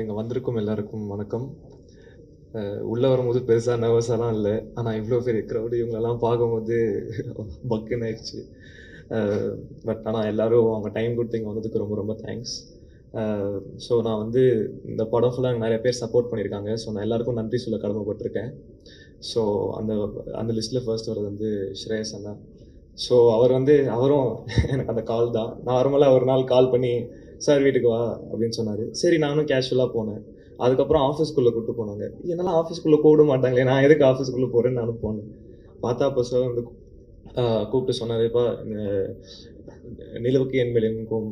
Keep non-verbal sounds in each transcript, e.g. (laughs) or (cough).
இங்கே வந்திருக்கும் எல்லாருக்கும் வணக்கம். உள்ளே வரும்போது பெருசாக நர்வஸாலாம் இல்லை. ஆனால் இவ்வளோ பெரிய க்ரௌடு இவங்களெல்லாம் பார்க்கும்போது (laughs) பக்குன்னு ஆயிடுச்சு. பட் ஆனால் எல்லோரும் அவங்க டைம் கொடுத்து இங்கே வந்ததுக்கு ரொம்ப ரொம்ப தேங்க்ஸ் ஸோ நான் வந்து இந்த படம் ஃபுல்லாக நிறைய பேர் சப்போர்ட் பண்ணியிருக்காங்க. ஸோ நான் எல்லாருக்கும் நன்றி சொல்ல கடமைப்பட்டிருக்கேன். ஸோ அந்த அந்த லிஸ்ட்டில் ஃபர்ஸ்ட் வர்றது வந்து ஸ்ரேயஸ் அண்ணா. ஸோ அவர் வந்து அவரும் எனக்கு அந்த கால் தான். நார்மலாக ஒரு நாள் கால் பண்ணி சார் வீட்டுக்கு வா அப்படின்னு சொன்னார். சரி நானும் கேஷுவலாக போனேன். அதுக்கப்புறம் ஆஃபீஸ்க்குள்ளே கூப்பிட்டு போனாங்க. என்னெல்லாம் ஆஃபீஸ்க்குள்ளே கூப்பிட மாட்டாங்களே? நான் எதுக்கு ஆஃபீஸ்க்குள்ளே போகிறேன்னு நானும் போனேன். பார்த்தா அப்போ சார் வந்து கூப்பிட்டு சொன்னாருப்பா நிலவுக்கு என் மேல் எங்கும்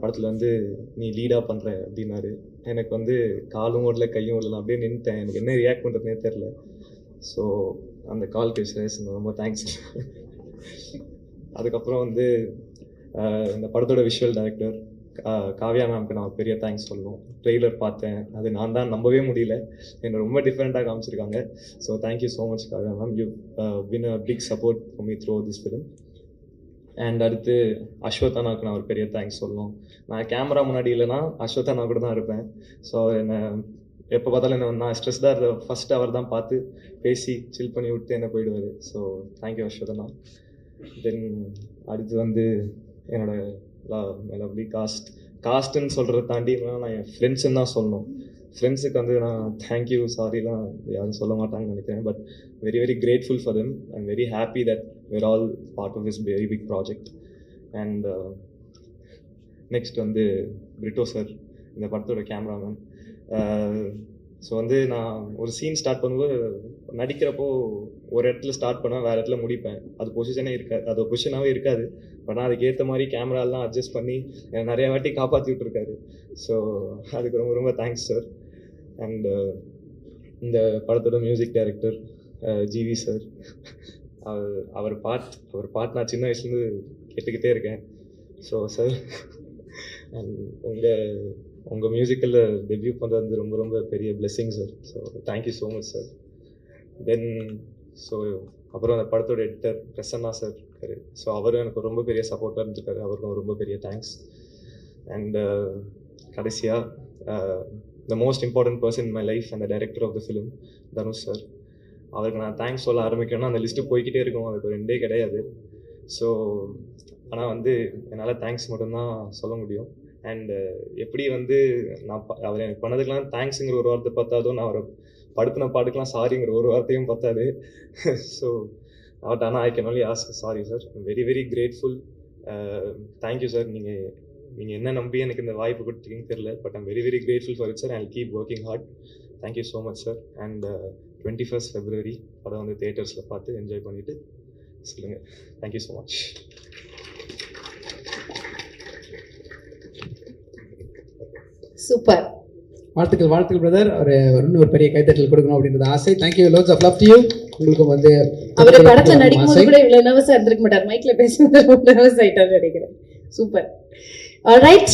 படத்தில் வந்து நீ லீடாக பண்ணுற அப்படின்னாரு. எனக்கு வந்து காலும் ஓடல கையும் ஓடல அப்படியே நின்றுட்டேன் எனக்கு என்ன ரியாக்ட் பண்ணுறதுனே தெரில ஸோ அந்த கால் சுரேஷ் ரொம்ப தேங்க்ஸ் அதுக்கப்புறம் வந்து இந்த படத்தோட விஷுவல் டைரக்டர் காவ்யா மேம்க்கு நான் பெரிய தேங்க்ஸ் சொல்லணும். ட்ரெய்லர் பார்த்தேன். அது நான் தான் நம்பவே முடியல. என்னை ரொம்ப டிஃப்ரெண்ட்டாக காமிச்சிருக்காங்க. So thank you so much Kavya ma'am you win a big support for me through this film and அடுத்து அஸ்வத்தானாவுக்கு நான் ஒரு பெரிய தேங்க்ஸ் சொல்லணும். நான் கேமரா முன்னாடி இல்லைன்னா அஸ்வத்தானா கூட தான் இருப்பேன். ஸோ என்னை எப்போ பார்த்தாலும் என்ன நான் ஸ்ட்ரெஸ்டாக இருந்த ஃபஸ்ட் அவர் தான் பார்த்து பேசி சில் பண்ணி விட்டு என்ன போயிடுவார். ஸோ தேங்க்யூ அஸ்வத்தானா தென் அடுத்து வந்து என்னோட லவ்லி காஸ்ட் காஸ்ட்டுன்னு சொல்கிறத தாண்டி நான் என் ஃப்ரெண்ட்ஸுன்னு தான் சொல்லணும். ஃப்ரெண்ட்ஸுக்கு வந்து நான் தேங்க்யூ சாரிலாம் யாரும் சொல்ல மாட்டாங்கன்னு நினைக்கிறேன். But very very grateful for them I'm very happy that we're all part of this very big project and next வந்து பிரிட்டோ சார் இந்த படத்தோட கேமராமேன் ஸோ வந்து நான் ஒரு சீன் ஸ்டார்ட் பண்ணும்போது நடிக்கிறப்போ ஒரு இடத்துல ஸ்டார்ட் பண்ணால் வேறு இடத்துல முடிப்பேன். அது பொசிஷனே இருக்காது. அது பொசிஷனாகவே இருக்காது. பட் நான் அதுக்கேற்ற மாதிரி கேமராலாம் அட்ஜஸ்ட் பண்ணி என்னை நிறையா வாட்டி காப்பாற்றி விட்டுருக்காரு. ஸோ அதுக்கு ரொம்ப ரொம்ப தேங்க்ஸ் சார் அண்ட் இந்த படத்தோட மியூசிக் டைரக்டர் ஜிவி சார் அவர் அவர் பாட் அவர் பாட் நான் சின்ன வயசுலேருந்து கேட்டுக்கிட்டே இருக்கேன். ஸோ சார் அண்ட் உங்கள் உங்கள் மியூசிக்கலில் டெபியூ பண்ணுறது வந்து ரொம்ப ரொம்ப பெரிய blessing sir so thank you so much sir then so அப்புறம் அந்த படத்தோட எடிட்டர் பிரசன்னா சார் இருக்காரு. ஸோ அவரும் எனக்கு ரொம்ப பெரிய சப்போர்ட்டாக இருந்திருக்காரு. அவருக்கும் ரொம்ப பெரிய தேங்க்ஸ் அண்ட் கடைசியாக the most important person in my life அந்த director of the film Dhanush sir அவருக்கு நான் தேங்க்ஸ் சொல்ல ஆரம்பிக்கணும்னா அந்த லிஸ்ட்டு போய்கிட்டே இருக்கும். அதுக்கு ஒரு ரெண்டே கிடையாது. ஸோ ஆனால் வந்து என்னால் தேங்க்ஸ் மட்டும்தான் சொல்ல முடியும். அண்டு எப்படி வந்து நான் அவர் எனக்கு பண்ணதுக்கெலாம் தேங்க்ஸுங்கிற ஒரு வார்த்தை பார்த்தாதோ நான் அவரை படுத்தின பாட்டுக்கெலாம் சாரிங்கிற ஒரு வார்த்தையும் பார்த்தாது ஸோ பட் ஆனால் I can only ask sorry sir very very grateful thank you sir நீங்கள் நீங்கள் என்ன நம்பி எனக்கு இந்த வாய்ப்பு கொடுத்தீங்கன்னு தெரியல but I'm very very grateful for it sir I keep working hard thank you so much sir and twenty first February படம் வந்து தேட்டர்ஸில் பார்த்து என்ஜாய் பண்ணிவிட்டு சொல்லுங்கள் தேங்க்யூ ஸோ மச் சூப்பர் வாழ்த்துக்கள் வாழ்த்துக்கள் பிரதர் ஒரு இன்னும் ஒரு பெரிய கைத்தட்டல் கொடுக்கணும் அப்படின்றது ஆசை. Thank you lots of love to you உங்களுக்கும் வந்து அவர் படத்துல ஆசை. நடிக்கும் போது கூட இவ்வளவு நர்வஸா இருந்திருக்க மாட்டார். மைக்ல பேசும்போது நர்வஸ் ஆயிட்டாரு நினைக்கிறேன் சூப்பர் ரைட்